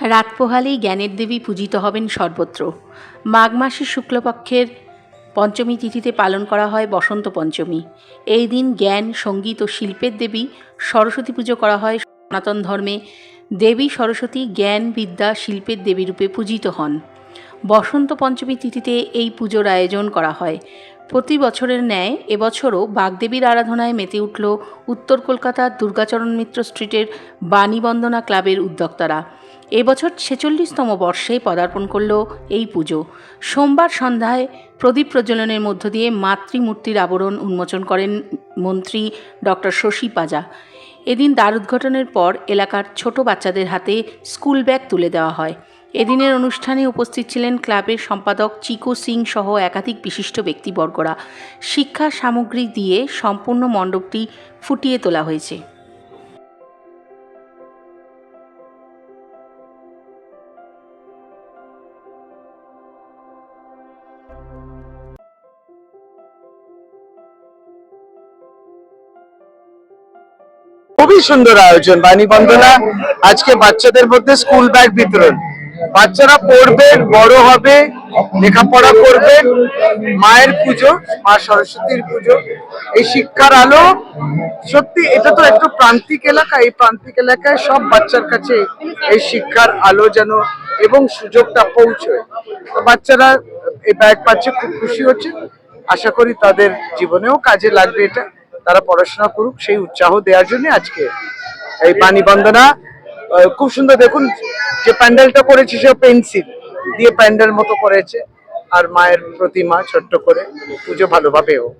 রাত পোহালেই জ্ঞানের দেবী পূজিত হবেন সর্বত্র। মাঘ মাসের শুক্লপক্ষের পঞ্চমী তিথিতে পালন করা হয় বসন্ত পঞ্চমী। এই দিন জ্ঞান, সংগীত ও শিল্পের দেবী সরস্বতী পুজো করা হয় সনাতন ধর্মে। দেবী সরস্বতী জ্ঞান, বিদ্যা, শিল্পের দেবী রূপে পূজিত হন। বসন্ত পঞ্চমী তিথিতে এই পুজোর আয়োজন করা হয়। প্রতি বছরের ন্যায় এবছরও বাগদেবীর আরাধনায় মেতে উঠল উত্তর কলকাতার দুর্গাচরণ মিত্র স্ট্রিটের বাণীবন্দনা ক্লাবের উদ্যোক্তারা। এবছর ছেচল্লিশতম বর্ষে পদার্পণ করল এই পুজো। সোমবার সন্ধ্যায় প্রদীপ প্রজ্বলনের মধ্য দিয়ে মাতৃমূর্তির আবরণ উন্মোচন করেন মন্ত্রী ডক্টর শশী পাজা। এদিন দ্বার উদ্ঘাটনের পর এলাকার ছোট বাচ্চাদের হাতে স্কুল ব্যাগ তুলে দেওয়া হয়। এদিনের অনুষ্ঠানে উপস্থিত ছিলেন ক্লাবের সম্পাদক চিকু সিং সহ একাধিক বিশিষ্ট ব্যক্তিবর্গরা। শিক্ষা সামগ্রী দিয়ে সম্পূর্ণ মণ্ডপটি ফুটিয়ে তোলা হয়েছে। খুবই সুন্দর আয়োজন, বাণী বন্দনা। আজকে বাচ্চাদের মধ্যে স্কুল ব্যাগ বিতরণ। বাচ্চারা পড়বে, বড় হবে, লেখাপড়া করবে। মায়ের পুজো, মা সরস্বতীর পুজো। এই শিক্ষার আলো, সত্যি এটা তো একটু প্রান্তিক এলাকা। এই প্রান্তিক এলাকায় সব বাচ্চার কাছে এই শিক্ষার আলো যেন এবং সুযোগটা পৌঁছয়। বাচ্চারা এই ব্যাগ পাচ্ছে, খুব খুশি হচ্ছে। আশা করি তাদের জীবনেও কাজে লাগবে এটা। তারা পড়াশোনা করুক, সেই উৎসাহ দেওয়ার জন্য আজকে এই পানি বন্দনা খুব সুন্দর দেখুন, যে প্যান্ডেলটা করেছে সে পেন্সিল দিয়ে প্যান্ডেল মতো করেছে, আর মায়ের প্রতিমা ছোট্ট করে, পুজো ভালোভাবে হোক।